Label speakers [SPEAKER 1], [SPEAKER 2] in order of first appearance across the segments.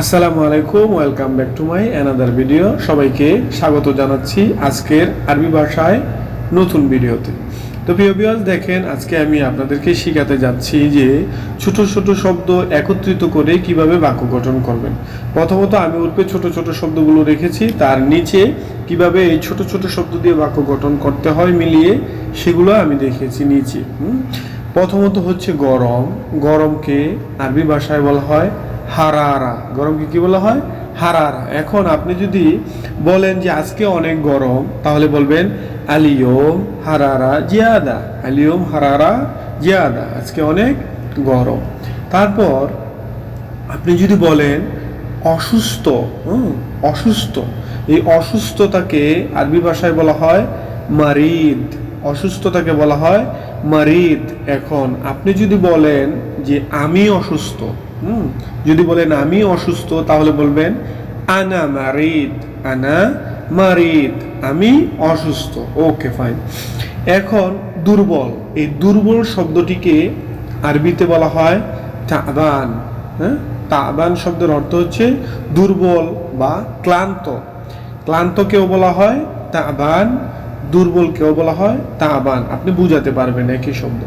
[SPEAKER 1] আসসালামু আলাইকুম welcome back to my another video সবাইকে স্বাগত জানাচ্ছি আজকের আরবি ভাষায় নতুন ভিডিওতে তো প্রিয় ভিউয়ার্স দেখেন, আজকে আমি আপনাদেরকে শেখাতে যাচ্ছি যে ছোট ছোট শব্দ একত্রিত করে কীভাবে বাক্য গঠন করবেন। প্রথমত আমি উপরে ছোট ছোট শব্দগুলো রেখেছি, তার নিচে কীভাবে এই ছোট ছোট শব্দ দিয়ে বাক্য গঠন করতে হয় মিলিয়ে সেগুলো আমি দেখেছি নিচে। প্রথমত হচ্ছে গরম। গরমকে আরবি ভাষায় বলা হয় হারারা। গরমকে কি বলা হয়? হারারা। এখন আপনি যদি বলেন যে আজকে অনেক গরম, তাহলে বলবেন, আলিয়ম হারারা জিয়াদা। আলিয়ম হারারা জিয়াদা। আজকে অনেক গরম। তারপর আপনি যদি বলেন, অসুস্থ অসুস্থ। এই অসুস্থতাকে আরবি ভাষায় বলা হয়, মারিদ। অসুস্থতাকে বলা হয়, মারিদ। এখন আপনি যদি বলেন যে, আমি অসুস্থ হুম, যদি বলেন আমি অসুস্থ, তাহলে বলবেন, আনা মারিদ আনা মারিদ, আমি অসুস্থ। Okay, fine. এখন দুর্বল, এই দুর্বল শব্দটিকে আরবিতে বলা হয় তাবান হ্যাঁ? তাবান শব্দের অর্থ হচ্ছে দুর্বল বা ক্লান্ত। ক্লান্তকেও বলা হয় তাবান দুর্বলকেও বলা হয় তাবান আপনি বুঝাতে পারবেন একই শব্দ।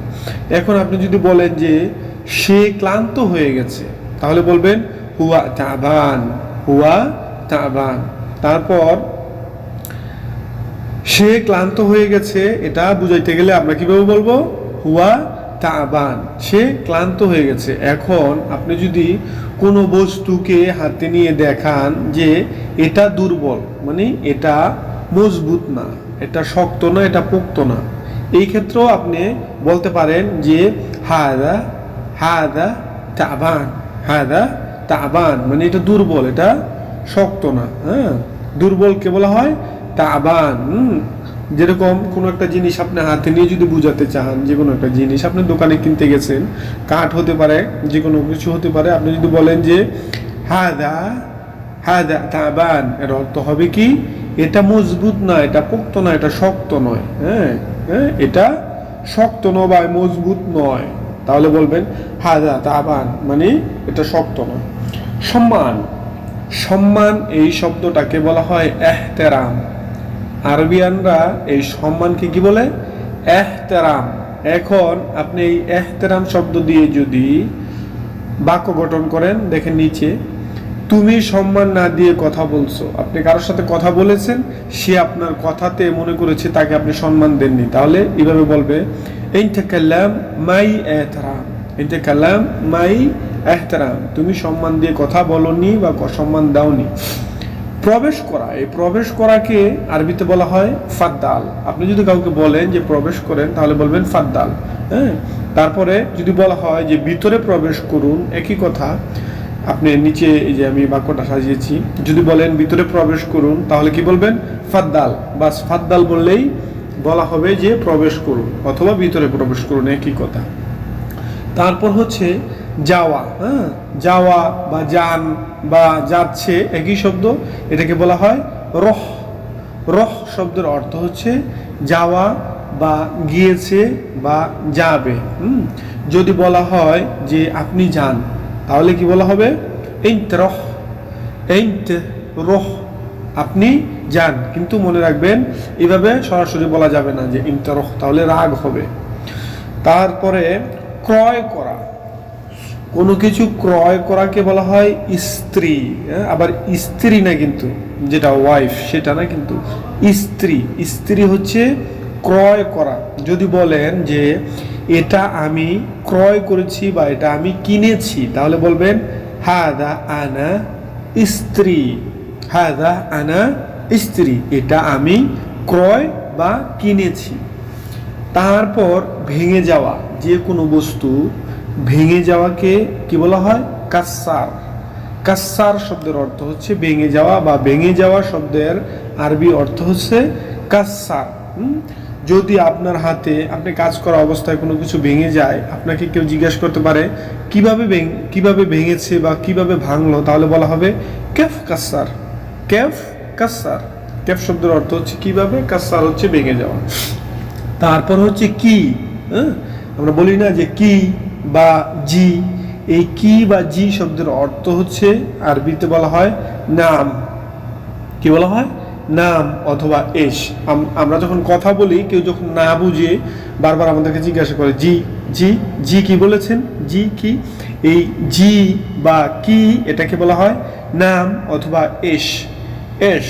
[SPEAKER 1] এখন আপনি যদি বলেন যে সে ক্লান্ত হয়ে গেছে, তাহলে বলবেন, হুয়া তাবান হুয়া তাবান। তারপর, সে ক্লান্ত হয়ে গেছে, এটা বুঝাইতে গেলে আমরা কীভাবে বলব? হুয়া তাবান, সে ক্লান্ত হয়ে গেছে। এখন আপনি যদি কোনো বস্তুকে হাতে নিয়ে দেখান যে এটা দুর্বল মানে এটা মজবুত না এটা শক্ত না, এটা পোক্ত না। এই ক্ষেত্রেও আপনি বলতে পারেন যে, হাদা হাদা তাবান হাদা তাবান। মানে এটা দুর্বল, এটা শক্ত না হ্যাঁ? দুর্বলকে বলা হয় তাবান যেরকম কোনো একটা জিনিস আপনি হাতে নিয়ে যদি বুঝাতে চান, যে কোনো একটা জিনিস, আপনি দোকানে কিনতে গেছেন, কাঠ হতে পারে, যে কোনো কিছু হতে পারে, আপনি যদি বলেন যে, হাদা হাদা তাবান, এর অর্থ হবে কি? এটা মজবুত না এটা পোক্ত না এটা শক্ত নয় হ্যাঁ হ্যাঁ এটা শক্ত নয় বা মজবুত নয়। তাহলে বলবেন, হাজা তাবান মানে এটা শক্ত নয়। সম্মান সম্মান এই শব্দটাকে বলা হয় এহতেরাম। আরবিয়ানরা এই সম্মানকে কি বলে? এহতেরাম। এখন আপনি এই এহতেরাম শব্দ দিয়ে যদি বাক্য গঠন করেন, দেখেন নিচে তুমি সম্মান না দিয়ে কথা বলছো। আপনি কারোর সাথে কথা বলেছেন, সে আপনার কথাতে মনে করেছে তাকে আপনি সম্মান দেননি। তাহলে এইভাবে বলবে মাই মাই তুমি সম্মান দিয়ে কথা বলনি বা সম্মান দাওনি। প্রবেশ করা, এই প্রবেশ করাকে আরবিতে বলা হয় ফাদ্দাল। আপনি যদি কাউকে বলেন যে প্রবেশ করেন, তাহলে বলবেন ফাদ্দাল। হ্যাঁ? তারপরে যদি বলা হয় যে ভিতরে প্রবেশ করুন, একই কথা আপনি নিচে এই যে আমি বাক্যটা সাজিয়েছি। যদি বলেন ভিতরে প্রবেশ করুন, তাহলে কি বলবেন? ফাদ্দাল। বাস ফাদ্দাল বললেই বলা হবে যে প্রবেশ করুন, অথবা ভিতরে প্রবেশ করুন, একই কথা। তারপর হচ্ছে যাওয়া হ্যাঁ? যাওয়া বা যান বা যাচ্ছে একই শব্দ, এটাকে বলা হয় রহ। রহ শব্দের অর্থ হচ্ছে যাওয়া বা গিয়েছে বা যাবে যদি বলা হয় যে আপনি যান তাহলে কি বলা হবে? এইন্ত রহ এইন্ত রহ আপনি যান কিন্তু মনে রাখবেন এভাবে সরাসরি বলা যাবে না যে ইমতারহ তাহলে রাগ হবে। তারপরে ক্রয় করা। কোনো কিছু ক্রয় করাকে বলা হয় স্ত্রী হ্যাঁ? আবার স্ত্রী না কিন্তু যেটা ওয়াইফ সেটা না কিন্তু স্ত্রী। স্ত্রী হচ্ছে ক্রয় করা। যদি বলেন যে এটা আমি ক্রয় করেছি বা এটা আমি কিনেছি। তাহলে বলবেন, হাদা আনা স্ত্রী হাদা আনা স্ত্রী এটা আমি ক্রয় বা কিনেছি। তারপর ভেঙে যাওয়া যে কোনো বস্তু, ভেঙে যাওয়াকে কি বলা হয়? কাসার। কাসার শব্দের অর্থ হচ্ছে ভেঙে যাওয়া বা ভেঙে যাওয়া শব্দের আরবি অর্থ হচ্ছে কাসার? যদি আপনার হাতে আপনি কাজ করা অবস্থায় কোনো কিছু ভেঙে যায়, আপনাকে কেউ জিজ্ঞেস করতে পারে, কীভাবে কীভাবে ভেঙেছে বা কীভাবে ভাঙলো? তাহলে বলা হবে, কেফ কাসার কেফ কাসার। ক্যাফ শব্দের অর্থ হচ্ছে কীভাবে, কাসার হচ্ছে ভেঙে যাওয়া। তারপর হচ্ছে কি হ্যাঁ? আমরা বলি না যে কি বা জি, এই কি বা জি শব্দের অর্থ হচ্ছে, আরবিতে বলা হয়, নাম। কি বলা হয়? নাম অথবা এস। আম- আমরা যখন কথা বলি, কেউ যখন না বুঝে, বারবার আমাদেরকে জিজ্ঞাসা করে, জি জি জি কি বলেছেন? জি কি? এই জি বা কি এটাকে বলা হয় নাম অথবা এস। এস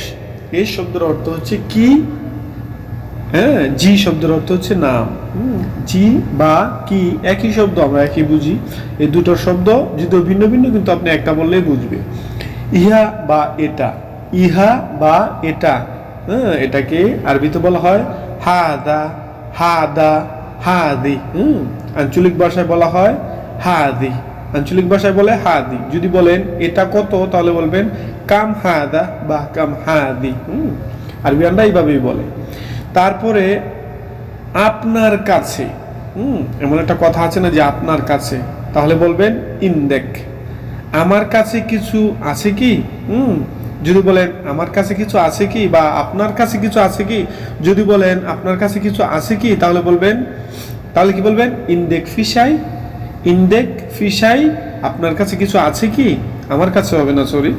[SPEAKER 1] এস শব্দের অর্থ হচ্ছে কি? হ্যাঁ জি শব্দের অর্থ হচ্ছে নাম। জি বা কি, একই শব্দ আমরা একই বুঝি। এই দুটো শব্দ যদিও ভিন্ন ভিন্ন, কিন্তু আপনি একটা বললেই বুঝবে। ইহা বা এটা। ইহা বা এটা। হ্যাঁ এটাকে আরবিতে বলা হয় হা দা হা দা হা দি হুম, আঞ্চলিক ভাষায় বলা হয় হা দি আঞ্চলিক ভাষায় বলে হা দি যদি বলেন এটা কত, তাহলে বলবেন কাম হা দা বা কাম হা হাদি। হুম, আরবিয়ানরা এইভাবেই বলে। তারপরে আপনার কাছে, হুম, এমন একটা কথা আছে না যে আপনার কাছে, তাহলে বলবেন ইনদেক। আমার কাছে কিছু আছে কি? হুম যদি বলেন, আমার কাছে কিছু আছে কি? বা, আপনার কাছে কিছু আছে কি? যদি বলেন, আপনার কাছে কিছু আছে কি? তাহলে বলবেন, তাহলে কি বলবেন? ইনদেক ফিসাই ইনদেক ফিসাই আপনার কাছে কিছু আছে কি? আমার কাছে হবে না, সরি।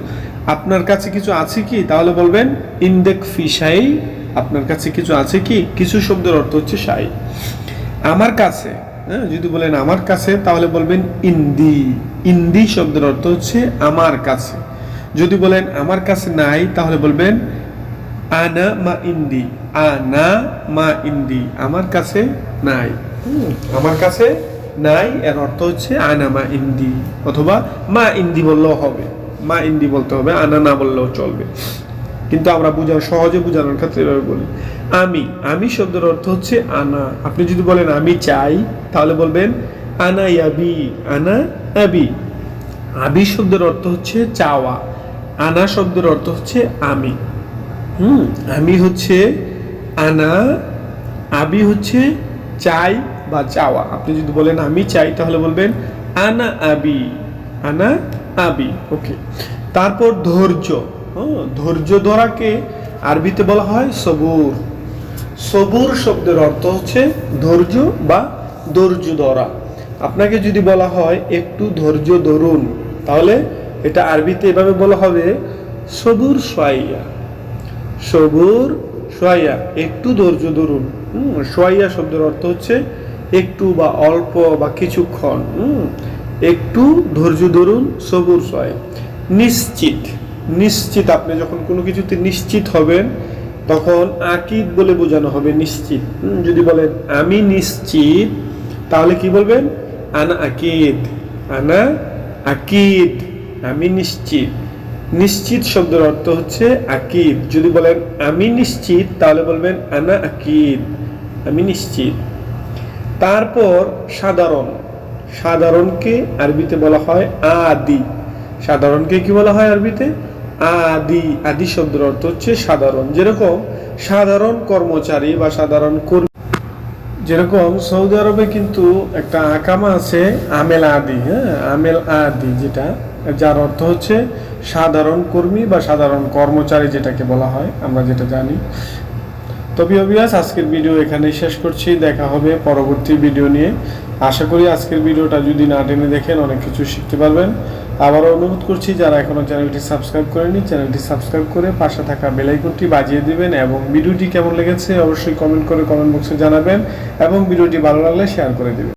[SPEAKER 1] আপনার কাছে কিছু আছে কি? তাহলে বলবেন ইনদেক ফিসাই আপনার কাছে কিছু আছে কি? কিছু শব্দের অর্থ হচ্ছে সাই। আমার কাছে হ্যাঁ যদি বলেন, আমার কাছে, তাহলে বলবেন ইন্দি ইন্দি শব্দের অর্থ হচ্ছে, আমার কাছে। যদি বলেন আমার কাছে নাই তাহলে বলবেন আনা মা ইন্দি। আনা মা ইন্দি। আমার কাছে নাই। আমার কাছে নাই এর অর্থ হচ্ছে আনা মা ইন্দি। অথবা মা ইন্দি বললেও হবে। মা ইন্দি বলতে হবে আনা না বললেও চলবে। কিন্তু আমরা বুঝার সহজে বোঝানোর ক্ষেত্রে এভাবে বলি। আমি। আমি শব্দের অর্থ হচ্ছে আনা। আপনি যদি বলেন আমি চাই তাহলে বলবেন আনা ইয়াবি। আনা আবি। আবি শব্দের অর্থ হচ্ছে চাওয়া। আনা শব্দের অর্থ হচ্ছে আমি। হুম। আমি হচ্ছে আনা আবি হচ্ছে চাই বা চাওয়া। আপনি যদি বলেন আমি চাই তাহলে বলবেন আনা আবি আনা আবি। ওকে তারপর ধৈর্য। হ্যাঁ, ধৈর্য ধরাকে আরবিতে বলা হয় সবুর। সবুর শব্দের অর্থ হচ্ছে ধৈর্য বা ধৈর্য ধরা। আপনাকে যদি বলা হয় একটু ধৈর্য ধরুন তাহলে এটা আরবিতে এভাবে বলা হবে, সবুর সোয়াইয়া। সবুর সোয়াইয়া, একটু ধৈর্য ধরুন। সোয়াইয়া শব্দের অর্থ হচ্ছে একটু বা অল্প বা কিছুক্ষণ। একটু ধৈর্য ধরুন, সবুর সোয়াইয়া। নিশ্চিত নিশ্চিত, আপনি যখন কোনো কিছুতে নিশ্চিত হবেন, তখন আকিদ বলে বোঝানো হবে নিশ্চিত। যদি বলেন, আমি নিশ্চিত তাহলে কি বলবেন? আনা আকিদ আনা আকিদ আমি নিশ্চিত। নিশ্চিত শব্দের অর্থ হচ্ছে আকিদ যদি বলেন আমি নিশ্চিত, তাহলে বলবেন আনা আকিদ আমি নিশ্চিত। তারপর সাধারণ। সাধারণকে আরবিতে বলা হয় আদি। সাধারণকে কি বলা হয় আরবিতে? আদি। আদি শব্দের অর্থ হচ্ছে সাধারণ। যেরকম সাধারণ কর্মচারী বা সাধারণ কর্মী। যেরকম সৌদি আরবে কিন্তু একটা আকামা আছে, আমেল আদি হ্যাঁ? আমেল আদি যেটা। যার অর্থ হচ্ছে সাধারণ কর্মী বা সাধারণ কর্মচারী যেটাকে বলা হয়, আমরা যেটা জানি। তবে অবিয়াস আজকের ভিডিও এখানেই শেষ করছি। দেখা হবে পরবর্তী ভিডিও নিয়ে। আশা করি আজকের ভিডিওটা যদি না টেনে দেখেন, অনেক কিছু শিখতে পারবেন। আবারও অনুরোধ করছি, যারা এখনও চ্যানেলটি সাবস্ক্রাইব করেনি, চ্যানেলটি সাবস্ক্রাইব করে পাশে থাকা বেলাইকনটি বাজিয়ে দিবেন এবং ভিডিওটি কেমন লেগেছে অবশ্যই কমেন্ট করে কমেন্ট বক্সে জানাবেন এবং ভিডিওটি ভালো লাগলে শেয়ার করে দেবেন।